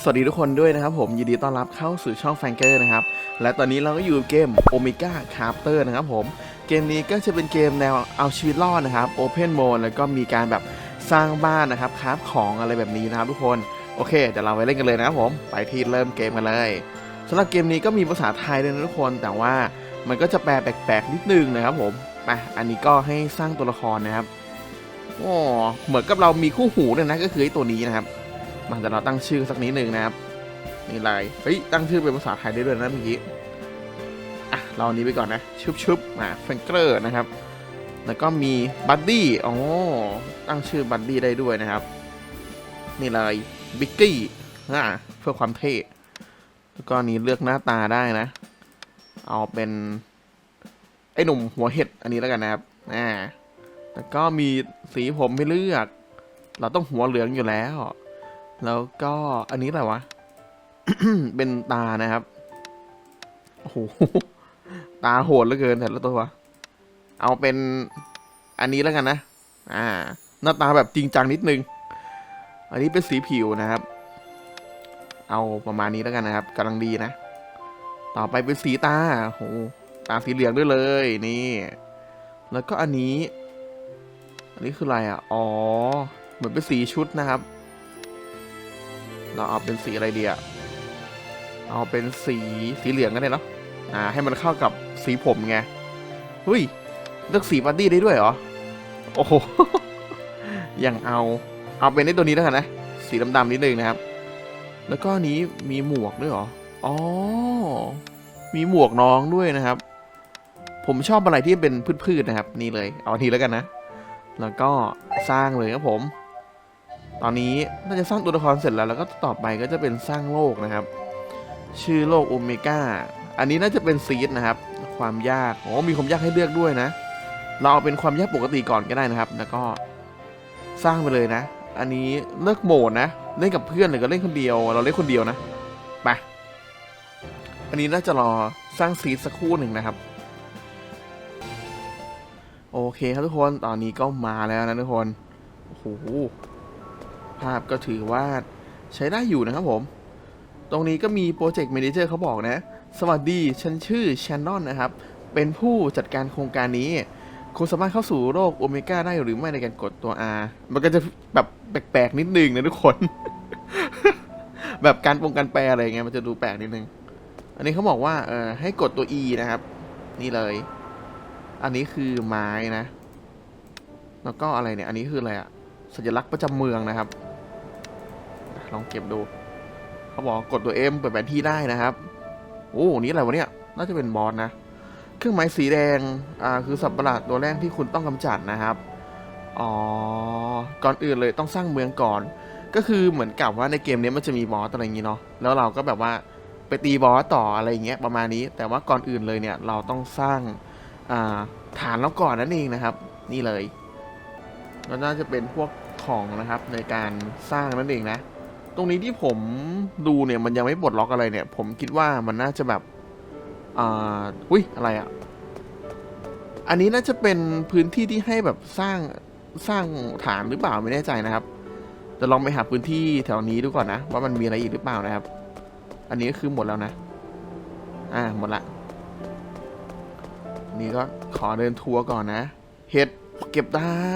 สวัสดีทุกคนด้วยนะครับผมยินดีต้อนรับเข้าสู่ช่องแฟงเกอร์นะครับ และตอนนี้เราก็อยู่เกม Omega Crafter นะครับผม เกมนี้ก็จะเป็นเกมแนวเอาชีวิตรอดนะครับ Open Mode แล้วก็มีการแบบสร้างบ้านนะครับคราฟของอะไรแบบนี้นะครับทุกคนโอเคเดี๋ยวเราไปเล่นกันเลยนะครับผมไปที่เริ่มเกมกันเลยสำหรับเกมนี้ก็มีภาษาไทยด้วยนะทุกคน แต่ว่ามันก็จะแปลแปลกๆนิดนึงนะครับผมไปอันนี้ก็ให้สร้างตัวละครนะครับโอ๋อเหมือนกับเรามีคู่หูเนี่ยนะก็คือไอ้ตัวนี้นะครับ มาแต่เราตั้งชื่อสักนิดหนึ่งนะครับนี่ไรเฮ้ยตั้งชื่อเป็นภาษาไทยได้ด้วยนะเมื่อกี้อะเราอันนี้ไปก่อนนะชุบชุบมาแฟงเกอร์นะครับ แล้วก็มีบัดดี้อ๋อตั้งชื่อบัดดี้ได้ด้วยนะครับ นี่เลยบิกกี้อ่าเพื่อความเท่แล้วก็นนี้เลือกหน้าตาได้นะ เอาเป็น ไอ้หนุ่มหัวเห็ดอันนี้แล้วกันนะครับอ่าแล้วก็มีสีผมให้เลือก เราต้องหัวเหลืองอยู่แล้ว แล้วก็อันนี้อะไรวะ เป็นตานะครับ โอ้โห ตาโหดเหลือเกินแต่ละตัว เอาเป็นอันนี้แล้วกันนะ อ่า หน้าตาแบบจริงจังนิดนึง อันนี้เป็นสีผิวนะครับ เอาประมาณนี้แล้วกันนะครับกำลังดีนะ ต่อไปเป็นสีตา โอ้โห ตาสีเหลืองด้วยเลย นี่ แล้วก็อันนี้ อันนี้คืออะไรอะ อ๋อ เหมือนเป็นสีชุดนะครับ เราเอาเป็นสีอะไรเดีอะเอาเป็นสีสีเหลืองก็ได้เนาะอ่าให้มันเข้ากับสีผมไงเฮ้ยเลือกสีบัดดี้ได้ด้วยเหรอโอ้โหยังเอาเอาเป็นในตัวนี้แล้วกันนะ สีดำๆนิดนึงนะครับ แล้วก็นี้มีหมวกด้วยเหรออ๋อมีหมวกน้องด้วยนะครับ ผมชอบอะไรที่เป็นพืชๆนะครับ นี่เลย เอาอันนี้แล้วกันนะ แล้วก็สร้างเลยครับผม ตอนนี้น่าจะสร้างตัวละครเสร็จแล้ว แล้วก็ต่อไปก็จะเป็นสร้างโลกนะครับ ชื่อโลกโอเมก้า อันนี้น่าจะเป็นซีดนะครับ ความยาก โอ้มีความยากให้เลือกด้วยนะ เราเอาเป็นความยากปกติก่อนก็ได้นะครับ แล้วก็สร้างไปเลยนะ อันนี้เลือกโหมดนะ เล่นกับเพื่อนหรือก็เล่นคนเดียว เราเล่นคนเดียวนะ ไป อันนี้น่าจะรอสร้างซีดสักครู่หนึ่งนะครับ โอเคครับทุกคน ตอนนี้ก็มาแล้วนะทุกคน โอ้โหาพก็ถือว่าใช้ได้อยู่นะครับผม ตรงนี้ก็มีโปรเจกต์ a ม a เจอร์เขาบอกนะ สวัสดี ฉันชื่อชนนอนนะครับ เป็นผู้จัดการโครงการนี้ คุณสามารถเข้าสู่โลกโอเมก้าได้หรือไม่ในการกดตัว R มันก็จะแบบแปลกๆ นิดนึงนะทุกคน แบบการปงการแปลอะไรเงี้ยมันจะดูแปลกนิดนึง อันนี้เขาบอกว่าเออให้กดตัว E นะครับ นี่เลย อันนี้คือไม้นะ แล้วก็อะไรเนี่ย อันนี้คืออะไรอะสัญลักษณ์ประจำเมืองนะครับ ลองเก็บดู เขาบอกกดตัว M เปิดแผนที่ได้นะครับ โอ้นี่อะไรวะเนี่ย น่าจะเป็นบอสนะ เครื่องหมายสีแดง อ่า คือสัตว์ประหลาดตัวแรกที่คุณต้องกำจัดนะครับ อ๋อ ก่อนอื่นเลยต้องสร้างเมืองก่อน ก็คือเหมือนกับว่าในเกมนี้มันจะมีบอสอะไรอย่างงี้เนาะ แล้วเราก็แบบว่าไปตีบอสต่ออะไรอย่างเงี้ยประมาณนี้ แต่ว่าก่อนอื่นเลยเนี่ยเราต้องสร้างอ่าฐานเราก่อนนั่นเองนะครับ นี่เลยแล้วน่าจะเป็นพวกของนะครับในการสร้างนั่นเองนะ ตรงนี้ที่ผมดูเนี่ยมันยังไม่ปลดล็อกอะไรเนี่ย ผมคิดว่ามันน่าจะแบบอ่าอุ้ยอะไรอะ่ะ อันนี้น่าจะเป็นพื้นที่ที่ให้แบบสร้างสร้างฐานหรือเปล่าไม่แน่ใจนะครับจะลองไปหาพื้นที่แถวนี้ดูก่อนนะ ว่ามันมีอะไรอีกหรือเปล่านะครับ อันนี้ก็คือหมดแล้วนะ อ่าหมดละ นี่ก็ขอเดินทัวร์ก่อนนะ เห็ดเก็บได้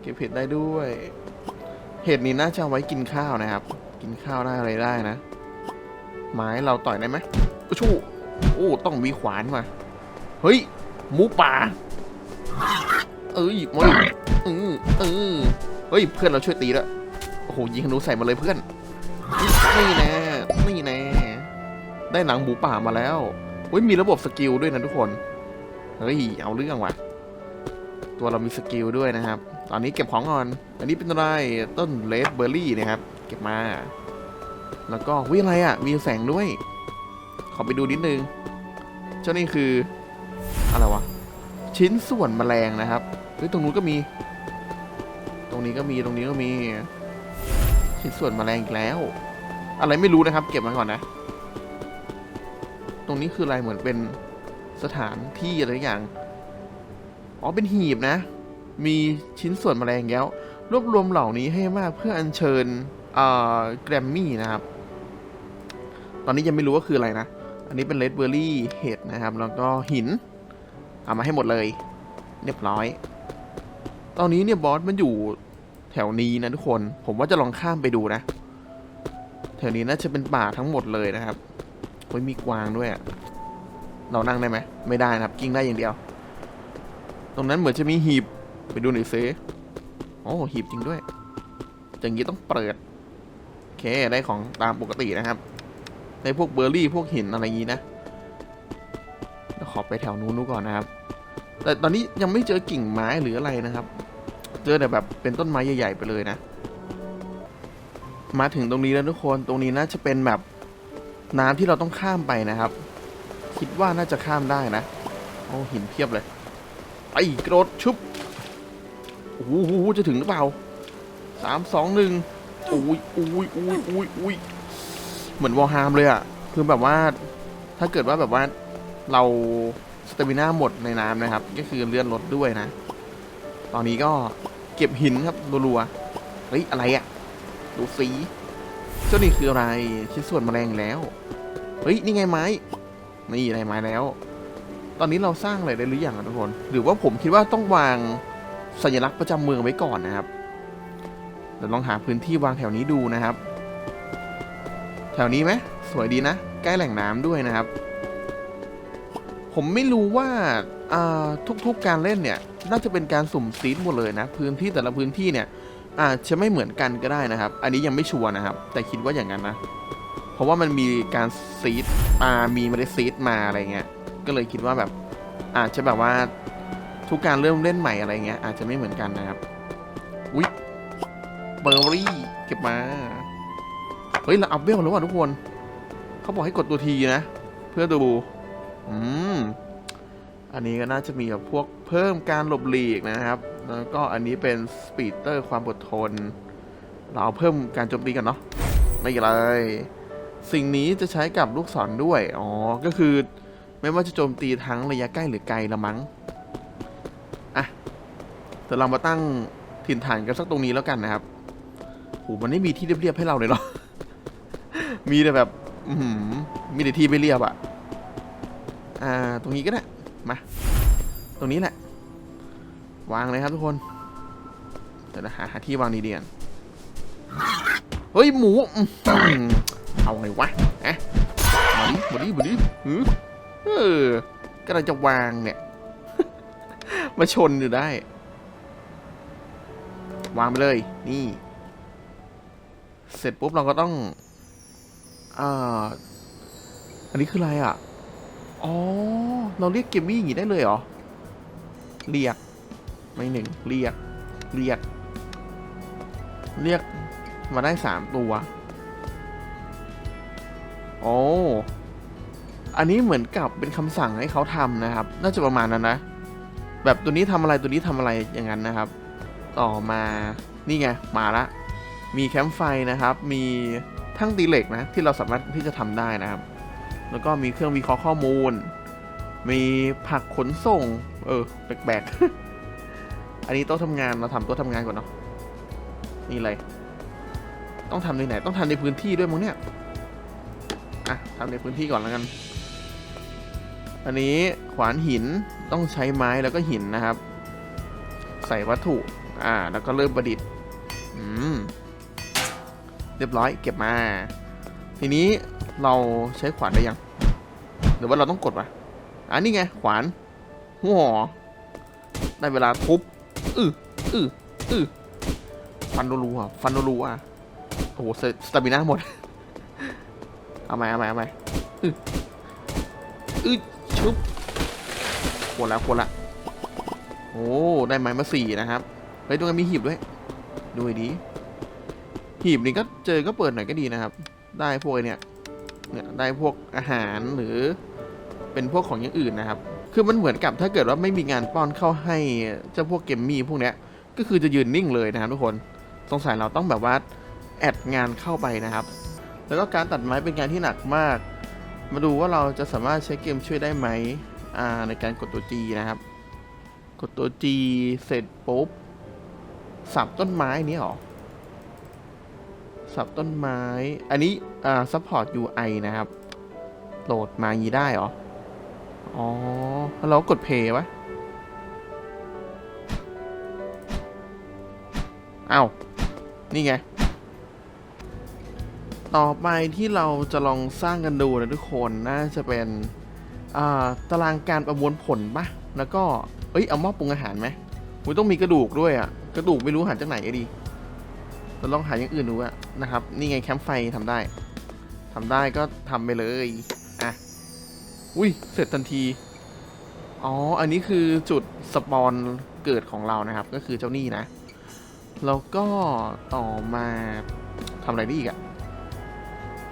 เก็บเห็ดได้ด้วย เห็ดนี้น่าจะเอาไว้กินข้าวนะครับ กินข้าวได้อะไรได้นะ ไม้เราต่อยได้ไหมอู้ชูโอ้ต้องมีขวานมาเฮ้ยหมูป่า เอ้ยมาดิเออเออเฮ้ยเพื่อนเราช่วยตีแล้วโอ้โหยิงธนูใส่มาเลยเพื่อนนี่แน่นี่แน่ได้หนังหมูป่ามาแล้วเฮ้ยมีระบบสกิลด้วยนะทุกคนเฮ้ยเอาเรื่องว่ะ ตัวเรามีสกิลด้วยนะครับ ตอนนี้เก็บของก่อน อันนี้เป็นอะไรต้นเลดเบอร์รี่นะครับ เก็บมา แล้วก็วิอะไรอะ่ะ มีแสงด้วย ขอไปดูนิดนึง เจ้านี่คือ อะไรวะ ชิ้นส่วนแมลงนะครับเฮ้ยตรงนู้นก็มี ตรงนี้ก็มี ตรงนี้ก็มี ชิ้นส่วนแมลงอีกแล้ว อะไรไม่รู้นะครับ เก็บมาก่อนนะ ตรงนี้คืออะไรเหมือนเป็นสถานที่อะไรอย่าง อ๋อ เป็นหีบนะ มีชิ้นส่วนแมลงแล้ว รวบรวมเหล่านี้ให้มากเพื่ออัญเชิญแกรมมี่นะครับ ตอนนี้ยังไม่รู้ว่าคืออะไรนะ อันนี้เป็นเลดเบอร์รี่เห็ดนะครับ แล้วก็หิน เอามาให้หมดเลย เรียบร้อย ตอนนี้เนี่ยบอสมันอยู่แถวนี้นะทุกคน ผมว่าจะลองข้ามไปดูนะ แถวนี้น่าจะเป็นป่าทั้งหมดเลยนะครับโอ้ยมีกวางด้วยอะเรานั่งได้ไหม ไม่ได้นะครับ กิ้งได้อย่างเดียว ตรงนั้นเหมือนจะมีหีบ ไปดูหน่อยซิโอ้หีบจริงด้วยอย่างนี้ต้องเปิด โอเค ได้ของตามปกตินะครับในพวกเบอร์รี่พวกหินอะไรอย่างนี้นะเดี๋ยวขอไปแถวนู้นก่อนนะครับ แต่ตอนนี้ยังไม่เจอกิ่งไม้หรืออะไรนะครับ เจอแต่แบบเป็นต้นไม้ใหญ่ ๆ ไปเลยนะ มาถึงตรงนี้แล้วทุกคน ตรงนี้น่าจะเป็นแบบน้ำที่เราต้องข้ามไปนะครับ คิดว่าน่าจะข้ามได้นะ โอ้หินเพียบเลย ไปกระโดดชุบ โอ้โหจะถึงหรือเปล่าสามสองหนึ่งอุ้ยอุ้ยอุ้ยอุ้ยอุ้ยเหมือนวอลฮามเลยอะคือแบบว่า ถ้าเกิดว่าแบบว่าเราสเตมิน่าหมดในน้ำนะครับ ก็คือเลื่อนรถด้วยนะ ตอนนี้ก็เก็บหินครับรัวๆเฮ้ยอะไรอะดูสีเจ้านี่คืออะไรชิ้นส่วนแมลงแล้วเฮ้ยนี่ไงไม้นี่ได้ไม้แล้ว ตอนนี้เราสร้างอะไรได้หรือยังทุกคน หรือว่าผมคิดว่าต้องวาง สัญลักษณ์ประจำเมืองไว้ก่อนนะครับเดี๋ยวลองหาพื้นที่วางแถวนี้ดูนะครับ แถวนี้ไหมสวยดีนะ ใกล้แหล่งน้ำด้วยนะครับ ผมไม่รู้ว่าทุกๆการเล่นเนี่ย น่าจะเป็นการสุ่มซีดหมดเลยนะ พื้นที่แต่ละพื้นที่เนี่ยอาจจะไม่เหมือนกันก็ได้นะครับ อันนี้ยังไม่ชัวร์นะครับ แต่คิดว่าอย่างนั้นนะ เพราะว่ามันมีการซีดอ่ามีเมล็ดซีดมาอะไรเงี้ย ก็เลยคิดว่าแบบอาจจะแบบว่า ทุกการเริ่มเล่นใหม่อะไรเงี้ยอาจจะไม่เหมือนกันนะครับอุ๊ยเบอร์รี่เก็บมา เฮ้ยเราอัพเวลแล้วว่ะทุกคน เขาบอกให้กดตัวทีนะ เพื่อดู อืม อันนี้ก็น่าจะมีแบบพวกเพิ่มการหลบหลีกนะครับ แล้วก็อันนี้เป็นสปีดเตอร์ความอดทน เราเพิ่มการโจมตีกันเนาะ ไม่เป็นไรสิ่งนี้จะใช้กับลูกศรด้วย อ๋อ ก็คือ ไม่ว่าจะโจมตีทั้งระยะใกล้หรือไกลละมั้ง เดี๋ยวเรามาตั้งถิ่นฐานกันสักตรงนี้แล้วกันนะครับโหมันไม่มีที่เรียบๆให้เราเลยเหรอ มีแต่แบบอืมีแต่ที่ไม่เรียบอะอ่า ตรงนี้ก็ได้ มา ตรงนี้แหละ วางเลยครับทุกคนเดี๋ยวนะหาหาที่วางดีๆกันเฮ้ย หมู เอาไงวะอะมาดิมาดิมาดิหือเออกำลังจะวางเนี่ย มาชนอยู่ได้ วางไปเลย นี่ เสร็จปุ๊บเราก็ต้องอ่าอันนี้คืออะไรอะ อ๋อ เราเรียกเกมมี่อย่างนี้ได้เลยเหรอ เรียก ไม่หนึ่ง เรียก เรียก เรียกมาได้สามตัว โอ้อันนี้เหมือนกับเป็นคำสั่งให้เขาทำนะครับ น่าจะประมาณนั้นนะ แบบตัวนี้ทำอะไรตัวนี้ทำอะไรอย่างนั้นนะครับ ต่อมานี่ไงมาละ มีแคมป์ไฟนะครับ มีทั้งตีเหล็กนะที่เราสามารถที่จะทำได้นะครับ แล้วก็มีเครื่องวิเคราะห์ข้อมูล มีผักขนส่ง เออแปลกๆ อันนี้โต๊ะทำงานเราทำโต๊ะทำงานก่อนเนาะนี่เลยต้องทำในไหนต้องทำในพื้นที่ด้วยมั้งเนี่ยอะทำในพื้นที่ก่อนแล้วกัน อันนี้ขวานหินต้องใช้ไม้แล้วก็หินนะครับ ใส่วัตถุ อ่า แล้วก็เริ่มประดิษฐ์อืมเรียบร้อยเก็บมา ทีนี้เราใช้ขวานได้ยัง หรือว่าเราต้องกดวะอันนี้ไง ขวานหัวหอได้เวลาทุบอืออืออือฟันรัวๆฟันรัวๆโอ้โหสตามิน่าหมด เอาไหมเอาไหมเอาไหมอืออือชุบขวดละขวดละโอ้ ได้ไม้มาสี่นะครับ เฮ้ยตรงนั้นมีหีบด้วย ดูให้ดี หีบนี้ก็เจอก็เปิดหน่อยก็ดีนะครับ ได้พวกไอ้เนี่ย เนี่ยได้พวกอาหารหรือเป็นพวกของอย่างอื่นนะครับ คือมันเหมือนกับถ้าเกิดว่าไม่มีงานป้อนเข้าให้เจ้าพวกเกมมี่พวกเนี้ย ก็คือจะยืนนิ่งเลยนะครับทุกคน สงสัยเราต้องแบบว่าแอดงานเข้าไปนะครับ แล้วก็การตัดไม้เป็นงานที่หนักมาก มาดูว่าเราจะสามารถใช้เกมช่วยได้ไหมในการกดตัว G นะครับ กดตัว G เสร็จปุ๊บ สับต้นไม้นี้หรอ สับต้นไม้ อันนี้อ่า support UI นะครับ โหลดมางี้ได้หรอ อ๋อแล้วเรากดเพย์วะเอ้า นี่ไง ต่อไปที่เราจะลองสร้างกันดูนะทุกคน น่าจะเป็นอ่าตารางการประมวลผลปะแล้วก็ เอ้ย เอาหม้อปรุงอาหารไหม อุยต้องมีกระดูกด้วยอะ่ะกระดูกไม่รู้หาจากไหนอะดีเราลองหาอย่างอื่นดูอะนะครับ นี่ไงแคมป์ไฟทำได้ทำได้ก็ทำไปเลยอะอุ้ยเสร็จทันที อ๋อ อันนี้คือจุดสปอนเกิดของเรานะครับ ก็คือเจ้านี่นะ แล้วก็ต่อมาทำอะไรได้อีกอะ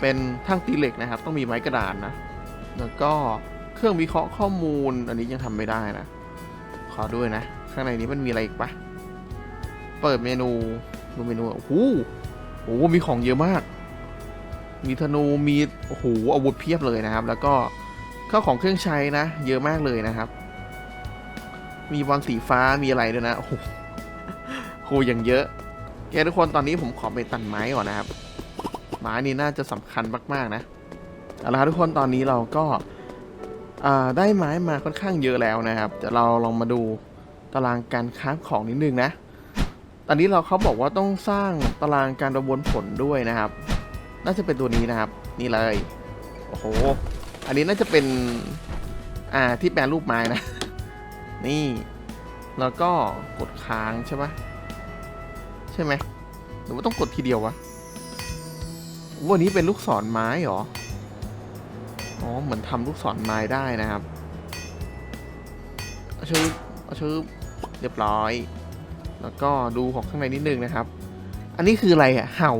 เป็นทั้งตีเหล็กนะครับ ต้องมีไม้กระดานนะ แล้วก็เครื่องวิเคราะห์ข้อมูล อันนี้ยังทำไม่ได้นะ อด้วยนะ ข้างในนี้มันมีอะไรอีกปะเปิดเมนูดูเมนูโอ้โหโอ้โหมีของเยอะมาก มีธนูมีโอ้โหอาวุธเพียบเลยนะครับ แล้วก็ข้าวของเครื่องใช้นะ เยอะมากเลยนะครับ มีบอลสีฟ้ามีอะไรด้วยนะโอ้โหโหอย่างเยอะแกทุกคนตอนนี้ผมขอไปตัดไม้ก่อนนะครับ ไม้นี่น่าจะสำคัญมากๆนะเอาละครับทุกคนตอนนี้เราก็ ได้ไม้มาค่อนข้างเยอะแล้วนะครับเดี๋ยวเราลองมาดูตารางการคราของนิดนึงนะตอนนี้เราเขาบอกว่าต้องสร้างตารางการประมวลผลด้วยนะครับ น่าจะเป็นตัวนี้นะครับ นี่เลยโอ้โหอันนี้น่าจะเป็นอ่าที่แปลรูปไม้นะ นี่แล้วก็กดค้างใช่ปะใช่ไหมหรือว่าต้องกดทีเดียววะวันนี้เป็นลูกศรไม้เหรอ อ๋อ เหมือนทำลูกศรไม้ได้นะครับเอาชื่อเอาชื่อเรียบร้อย แล้วก็ดูของข้างในนิดนึงนะครับ อันนี้คืออะไรอะเห่า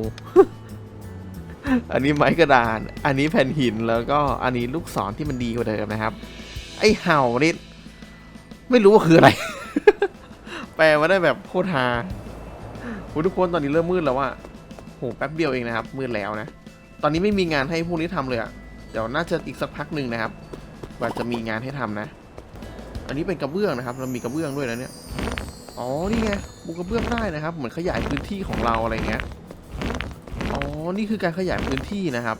อันนี้ไม้กระดาน อันนี้แผ่นหิน แล้วก็อันนี้ลูกศรที่มันดีกว่าเดิมนะครับ ไอ้เห่านี่ไม่รู้ว่าคืออะไร แปลมาได้แบบโคตรฮาโหทุกคนตอนนี้เริ่มมืดแล้วอะโหแป๊บเดียวเองนะครับ มืดแล้วนะ ตอนนี้ไม่มีงานให้พวกนี้ทำเลยอะ เดี๋ยวน่าจะอีกสักพักหนึ่งนะครับว่าจะมีงานให้ทำนะ อันนี้เป็นกระเบื้องนะครับ เรามีกระเบื้องด้วยนะเนี่ย อ๋อ นี่ไงบุกกระเบื้องได้นะครับ เหมือนขยายพื้นที่ของเราอะไรเงี้ย อ๋อ นี่คือการขยายพื้นที่นะครับ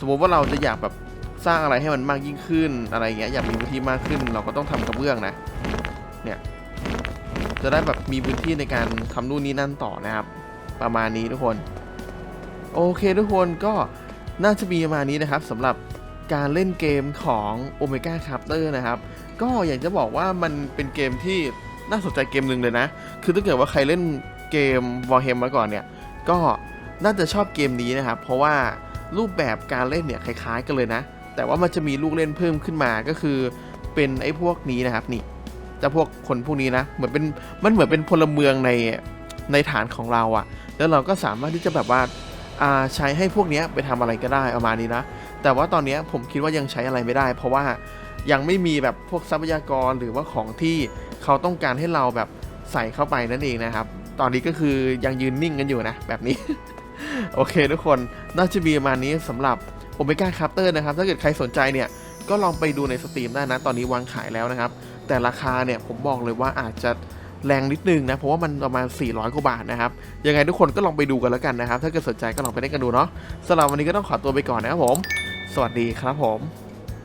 สมมติว่าเราจะอยากแบบสร้างอะไรให้มันมากยิ่งขึ้นอะไรเงี้ย อยากมีพื้นที่มากขึ้น เราก็ต้องทำกระเบื้องนะ เนี่ย จะได้แบบมีพื้นที่ในการทำนู่นนี่นั่นต่อนะครับ ประมาณนี้ทุกคน โอเคทุกคนก็ น่าจะมีประมาณนี้นะครับสำหรับการเล่นเกมของ Omega Chapter นะครับ ก็อยากจะบอกว่ามันเป็นเกมที่น่าสนใจเกมหนึ่งเลยนะ คือถ้าเกิดว่าใครเล่นเกม Warhammer มาก่อนเนี่ย ก็น่าจะชอบเกมนี้นะครับ เพราะว่ารูปแบบการเล่นเนี่ยคล้ายๆกันเลยนะ แต่ว่ามันจะมีลูกเล่นเพิ่มขึ้นมาก็คือเป็นไอ้พวกนี้นะครับนี่จะพวกคนพวกนี้นะ เหมือนเป็นมันเหมือนเป็นพลเมืองในในฐานของเราอะแล้วเราก็สามารถที่จะแบบว่าอ่า ใช้ให้พวกนี้ไปทำอะไรก็ได้ประมาณนี้นะ แต่ว่าตอนนี้ผมคิดว่ายังใช้อะไรไม่ได้ เพราะว่ายังไม่มีแบบพวกทรัพยากรหรือว่าของที่เขาต้องการให้เราแบบใส่เข้าไปนั่นเองนะครับ ตอนนี้ก็คือยังยืนนิ่งกันอยู่นะ แบบนี้ โอเคทุกคนน่าจะมีประมาณนี้สำหรับ Omega c a p t e r นะครับ ถ้าเกิดใครสนใจเนี่ยก็ลองไปดูในสตรีมได้นะ ตอนนี้วางขายแล้วนะครับ แต่ราคาเนี่ยผมบอกเลยว่าอาจจะ แรงนิดนึงนะเพราะว่ามันประมาณ 400 กว่าบาทนะครับ ยังไงทุกคนก็ลองไปดูกันแล้วกันนะครับ ถ้าเกิดสนใจก็ลองไปเล่นกันดูเนาะสำหรับวันนี้ก็ต้องขอตัวไปก่อนนะครับผม สวัสดีครับผม